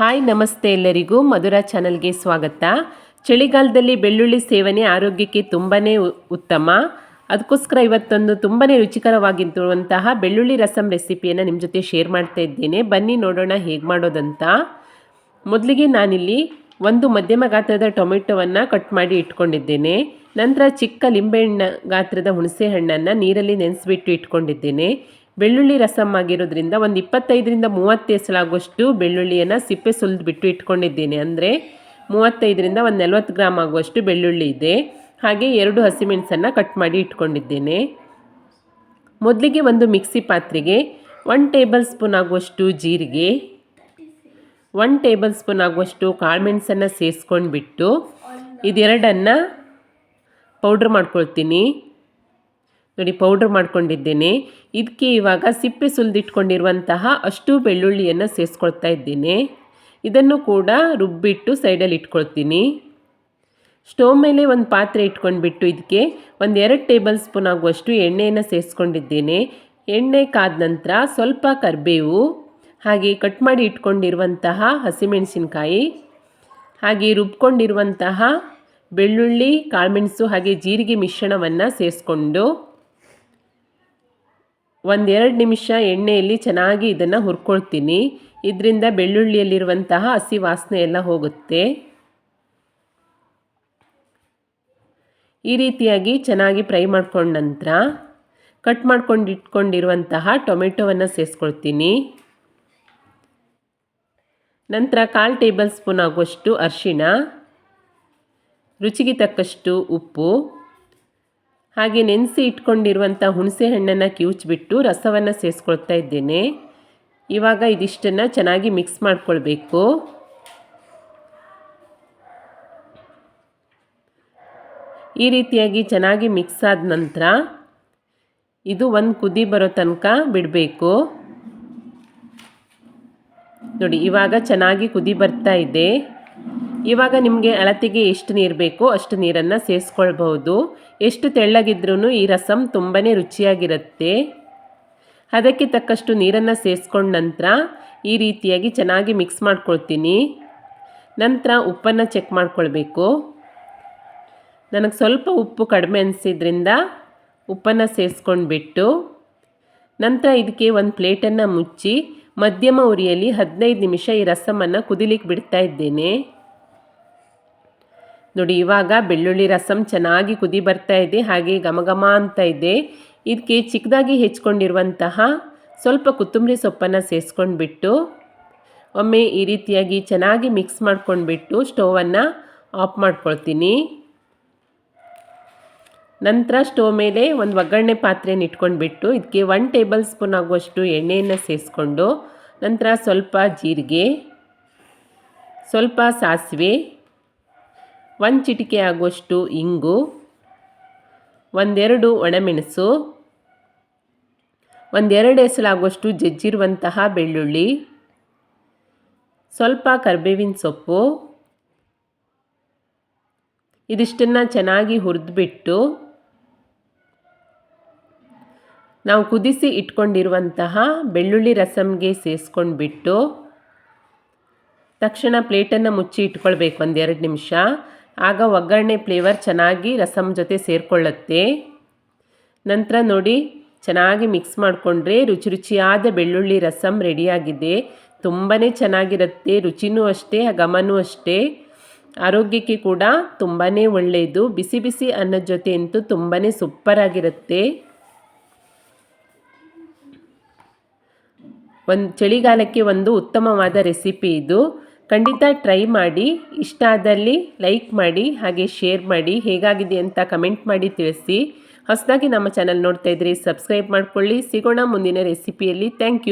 Hi, ನಮಸ್ತೆ ಎಲ್ಲರಿಗೂ ಮಧುರ ಚಾನಲ್ಗೆ ಸ್ವಾಗತ. ಚಳಿಗಾಲದಲ್ಲಿ ಬೆಳ್ಳುಳ್ಳಿ ಸೇವನೆ ಆರೋಗ್ಯಕ್ಕೆ ತುಂಬಾ ಉತ್ತಮ. ಅದಕ್ಕೋಸ್ಕರ ಇವತ್ತೊಂದು ತುಂಬಾ ರುಚಿಕರವಾಗಿರುವಂತಹ ಬೆಳ್ಳುಳ್ಳಿ ರಸಂ ರೆಸಿಪಿಯನ್ನು ನಿಮ್ಮ ಜೊತೆ ಶೇರ್ ಮಾಡ್ತಾ ಇದ್ದೇನೆ. ಬನ್ನಿ, ನೋಡೋಣ ಹೇಗೆ ಮಾಡೋದಂತ. ಮೊದಲಿಗೆ ನಾನಿಲ್ಲಿ ಒಂದು ಮಧ್ಯಮ ಗಾತ್ರದ ಟೊಮೆಟೊವನ್ನು ಕಟ್ ಮಾಡಿ ಇಟ್ಕೊಂಡಿದ್ದೇನೆ. ನಂತರ ಚಿಕ್ಕ ಲಿಂಬೆಹಣ್ಣು ಗಾತ್ರದ ಹುಣಸೆ ಹಣ್ಣನ್ನು ನೀರಲ್ಲಿ ನೆನೆಸಿಬಿಟ್ಟು ಇಟ್ಕೊಂಡಿದ್ದೇನೆ. ಬೆಳ್ಳುಳ್ಳಿ ರಸಮ್ ಆಗಿರೋದ್ರಿಂದ ಒಂದು ಇಪ್ಪತ್ತೈದರಿಂದ ಮೂವತ್ತು ಎಸಲಾಗುವಷ್ಟು ಬೆಳ್ಳುಳ್ಳಿಯನ್ನು ಸಿಪ್ಪೆ ಸುಲಿದು ಬಿಟ್ಟು ಇಟ್ಕೊಂಡಿದ್ದೀನಿ. ಅಂದರೆ ಮೂವತ್ತೈದರಿಂದ ಒಂದು ನಲ್ವತ್ತು ಗ್ರಾಮ್ ಆಗುವಷ್ಟು ಬೆಳ್ಳುಳ್ಳಿ ಇದೆ. ಹಾಗೆ ಎರಡು ಹಸಿಮೆಣಸನ್ನು ಕಟ್ ಮಾಡಿ ಇಟ್ಕೊಂಡಿದ್ದೇನೆ. ಮೊದಲಿಗೆ ಒಂದು ಮಿಕ್ಸಿ ಪಾತ್ರೆಗೆ ಒನ್ ಟೇಬಲ್ ಸ್ಪೂನ್ ಆಗುವಷ್ಟು ಜೀರಿಗೆ ಒನ್ ಟೇಬಲ್ ಸ್ಪೂನ್ ಆಗುವಷ್ಟು ಕಾಳುಮೆಣಸನ್ನು ಸೇರಿಸ್ಕೊಂಡ್ಬಿಟ್ಟು ಇದೆರಡನ್ನು ಪೌಡ್ರ್ ಮಾಡ್ಕೊಳ್ತೀನಿ. ನೋಡಿ ಪೌಡ್ರ್ ಮಾಡ್ಕೊಂಡಿದ್ದೇನೆ. ಇದಕ್ಕೆ ಇವಾಗ ಸಿಪ್ಪೆ ಸುಲಿದಿಟ್ಕೊಂಡಿರುವಂತಹ ಅಷ್ಟು ಬೆಳ್ಳುಳ್ಳಿಯನ್ನು ಸೇರಿಸ್ಕೊಳ್ತಾ ಇದ್ದೀನಿ. ಇದನ್ನು ಕೂಡ ರುಬ್ಬಿಟ್ಟು ಸೈಡಲ್ಲಿ ಇಟ್ಕೊಳ್ತೀನಿ. ಸ್ಟೋವ್ ಮೇಲೆ ಒಂದು ಪಾತ್ರೆ ಇಟ್ಕೊಂಡ್ಬಿಟ್ಟು ಇದಕ್ಕೆ ಒಂದು ಎರಡು ಟೇಬಲ್ ಸ್ಪೂನ್ ಆಗುವಷ್ಟು ಎಣ್ಣೆಯನ್ನು ಸೇರಿಸ್ಕೊಂಡಿದ್ದೇನೆ ಎಣ್ಣೆ ಕಾದ ನಂತರ ಸ್ವಲ್ಪ ಕರಿಬೇವು, ಹಾಗೆ ಕಟ್ ಮಾಡಿ ಇಟ್ಕೊಂಡಿರುವಂತಹ ಹಸಿಮೆಣಸಿನ್ಕಾಯಿ, ಹಾಗೆ ರುಬ್ಕೊಂಡಿರುವಂತಹ ಬೆಳ್ಳುಳ್ಳಿ, ಕಾಳುಮೆಣಸು, ಹಾಗೆ ಜೀರಿಗೆ ಮಿಶ್ರಣವನ್ನು ಸೇರಿಸ್ಕೊಂಡು ಒಂದೆರಡು ನಿಮಿಷ ಎಣ್ಣೆಯಲ್ಲಿ ಚೆನ್ನಾಗಿ ಇದನ್ನು ಹುರ್ಕೊಳ್ತೀನಿ. ಇದರಿಂದ ಬೆಳ್ಳುಳ್ಳಿಯಲ್ಲಿರುವಂತಹ ಹಸಿ ವಾಸನೆ ಎಲ್ಲ ಹೋಗುತ್ತೆ. ಈ ರೀತಿಯಾಗಿ ಚೆನ್ನಾಗಿ ಫ್ರೈ ಮಾಡ್ಕೊಂಡ ನಂತರ ಕಟ್ ಮಾಡ್ಕೊಂಡು ಇಟ್ಕೊಂಡಿರುವಂತಹ ಟೊಮೆಟೊವನ್ನು ಸೇರಿಸ್ಕೊಳ್ತೀನಿ ನಂತರ ಕಾಲು ಟೇಬಲ್ ಸ್ಪೂನ್ ಆಗುವಷ್ಟು ಅರಿಶಿಣ, ರುಚಿಗೆ ತಕ್ಕಷ್ಟು ಉಪ್ಪು ಹಾಗೆ ನೆನೆಸಿ ಇಟ್ಕೊಂಡಿರುವಂಥ ಹುಣಸೆ ಹಣ್ಣನ್ನು ಕಿವುಚ್ಬಿಟ್ಟು ರಸವನ್ನು ಸೇರಿಸ್ಕೊಳ್ತಾ ಇದ್ದೇನೆ. ಇವಾಗ ಇದಿಷ್ಟನ್ನು ಚೆನ್ನಾಗಿ ಮಿಕ್ಸ್ ಮಾಡ್ಕೊಳ್ಬೇಕು. ಈ ರೀತಿಯಾಗಿ ಚೆನ್ನಾಗಿ ಮಿಕ್ಸ್ ಆದ ನಂತರ ಇದು ಒಂದು ಕುದಿ ಬರೋ ತನಕ ಬಿಡಬೇಕು. ನೋಡಿ, ಇವಾಗ ಚೆನ್ನಾಗಿ ಕುದಿ ಬರ್ತಾ ಇದೆ. ಇವಾಗ ನಿಮಗೆ ಅಳತೆಗೆ ಎಷ್ಟು ನೀರು ಬೇಕೋ ಅಷ್ಟು ನೀರನ್ನು ಸೇರಿಸ್ಕೊಳ್ಬಹುದು ಎಷ್ಟು ತೆಳ್ಳಗಿದ್ರೂ ಈ ರಸಮ್ ತುಂಬಾ ರುಚಿಯಾಗಿರುತ್ತೆ. ಅದಕ್ಕೆ ತಕ್ಕಷ್ಟು ನೀರನ್ನು ಸೇರಿಸ್ಕೊಂಡ ನಂತರ ಈ ರೀತಿಯಾಗಿ ಚೆನ್ನಾಗಿ ಮಿಕ್ಸ್ ಮಾಡ್ಕೊಳ್ತೀನಿ. ನಂತರ ಉಪ್ಪನ್ನು ಚೆಕ್ ಮಾಡ್ಕೊಳ್ಬೇಕು. ನನಗೆ ಸ್ವಲ್ಪ ಉಪ್ಪು ಕಡಿಮೆ ಅನಿಸಿದ್ರಿಂದ ಉಪ್ಪನ್ನು ಸೇರಿಸ್ಕೊಂಡ್ಬಿಟ್ಟು ನಂತರ ಇದಕ್ಕೆ ಒಂದು ಪ್ಲೇಟನ್ನು ಮುಚ್ಚಿ ಮಧ್ಯಮ ಉರಿಯಲ್ಲಿ ಹದಿನೈದು ನಿಮಿಷ ಈ ರಸಮನ್ನು ಕುದಿಲಿಕ್ಕೆ ಬಿಡ್ತಾ ಇದ್ದೇನೆ. ನೋಡಿ, ಇವಾಗ ಬೆಳ್ಳುಳ್ಳಿ ರಸಮ್ ಚೆನ್ನಾಗಿ ಕುದಿ ಬರ್ತಾ ಇದೆ, ಹಾಗೆ ಘಮ ಅಂತ ಇದೆ. ಇದಕ್ಕೆ ಚಿಕ್ಕದಾಗಿ ಹೆಚ್ಕೊಂಡಿರುವಂತಹ ಸ್ವಲ್ಪ ಕೊತ್ತಂಬರಿ ಸೊಪ್ಪನ್ನು ಸೇರಿಸ್ಕೊಂಡ್ಬಿಟ್ಟು ಒಮ್ಮೆ ಈ ರೀತಿಯಾಗಿ ಚೆನ್ನಾಗಿ ಮಿಕ್ಸ್ ಮಾಡ್ಕೊಂಡ್ಬಿಟ್ಟು ಸ್ಟೋವನ್ನು ಆಫ್ ಮಾಡ್ಕೊಳ್ತೀನಿ. ನಂತರ ಸ್ಟೋವ್ ಮೇಲೆ ಒಂದು ಒಗ್ಗರಣೆ ಪಾತ್ರೆಯನ್ನು ಇಟ್ಕೊಂಡ್ಬಿಟ್ಟು, ಇದಕ್ಕೆ ಒನ್ ಟೇಬಲ್ ಸ್ಪೂನ್ ಆಗುವಷ್ಟು ಎಣ್ಣೆಯನ್ನು ಸೇರಿಸ್ಕೊಂಡು ನಂತರ ಸ್ವಲ್ಪ ಜೀರಿಗೆ, ಸ್ವಲ್ಪ ಸಾಸಿವೆ ಒಂದು ಚಿಟಿಕೆ ಆಗುವಷ್ಟು ಇಂಗು, ಒಂದೆರಡು ಒಣಮೆಣಸು, ಒಂದೆರಡು ಎಸಲಾಗುವಷ್ಟು ಜಜ್ಜಿರುವಂತಹ ಬೆಳ್ಳುಳ್ಳಿ, ಸ್ವಲ್ಪ ಕರ್ಬೇವಿನ ಸೊಪ್ಪು, ಇದಿಷ್ಟನ್ನು ಚೆನ್ನಾಗಿ ಹುರಿದ್ಬಿಟ್ಟು ನಾವು ಕುದಿಸಿ ಇಟ್ಕೊಂಡಿರುವಂತಹ ಬೆಳ್ಳುಳ್ಳಿ ರಸಮ್ಗೆ ಸೇರಿಸ್ಕೊಂಡ್ಬಿಟ್ಟು ತಕ್ಷಣ ಪ್ಲೇಟನ್ನು ಮುಚ್ಚಿ ಇಟ್ಕೊಳ್ಬೇಕು ಒಂದೆರಡು ನಿಮಿಷ. ಆಗ ಒಗ್ಗರಣೆ ಫ್ಲೇವರ್ ಚೆನ್ನಾಗಿ ರಸಮ್ ಜೊತೆ ಸೇರಿಕೊಳ್ಳುತ್ತೆ. ನಂತರ ನೋಡಿ, ಚೆನ್ನಾಗಿ ಮಿಕ್ಸ್ ಮಾಡಿಕೊಂಡ್ರೆ ರುಚಿ ರುಚಿಯಾದ ಬೆಳ್ಳುಳ್ಳಿ ರಸಮ್ ರೆಡಿಯಾಗಿದೆ. ತುಂಬಾ ಚೆನ್ನಾಗಿರುತ್ತೆ, ರುಚಿನೂ ಅಷ್ಟೇ ಘಮನೂ ಅಷ್ಟೇ. ಆರೋಗ್ಯಕ್ಕೆ ಕೂಡ ತುಂಬಾ ಒಳ್ಳೆಯದು ಬಿಸಿ ಬಿಸಿ ಅನ್ನದ ಜೊತೆ ಅಂತೂ ತುಂಬಾ ಸೂಪರಾಗಿರುತ್ತೆ ಒಂದು ಚಳಿಗಾಲಕ್ಕೆ ಒಂದು ಉತ್ತಮವಾದ ರೆಸಿಪಿ ಇದು. ಖಂಡಿತ ಟ್ರೈ ಮಾಡಿ, ಇಷ್ಟ ಆದಲ್ಲಿ ಲೈಕ್ ಮಾಡಿ, ಹಾಗೆ ಶೇರ್ ಮಾಡಿ, ಹೇಗಾಗಿದೆ ಅಂತ ಕಮೆಂಟ್ ಮಾಡಿ ತಿಳಿಸಿ. ಹೊಸದಾಗಿ ನಮ್ಮ ಚಾನಲ್ ನೋಡ್ತಾ ಇದ್ರಿ ಸಬ್ಸ್ಕ್ರೈಬ್ ಮಾಡ್ಕೊಳ್ಳಿ. ಸಿಗೋಣ ಮುಂದಿನ ರೆಸಿಪಿಯಲ್ಲಿ ಥ್ಯಾಂಕ್ ಯು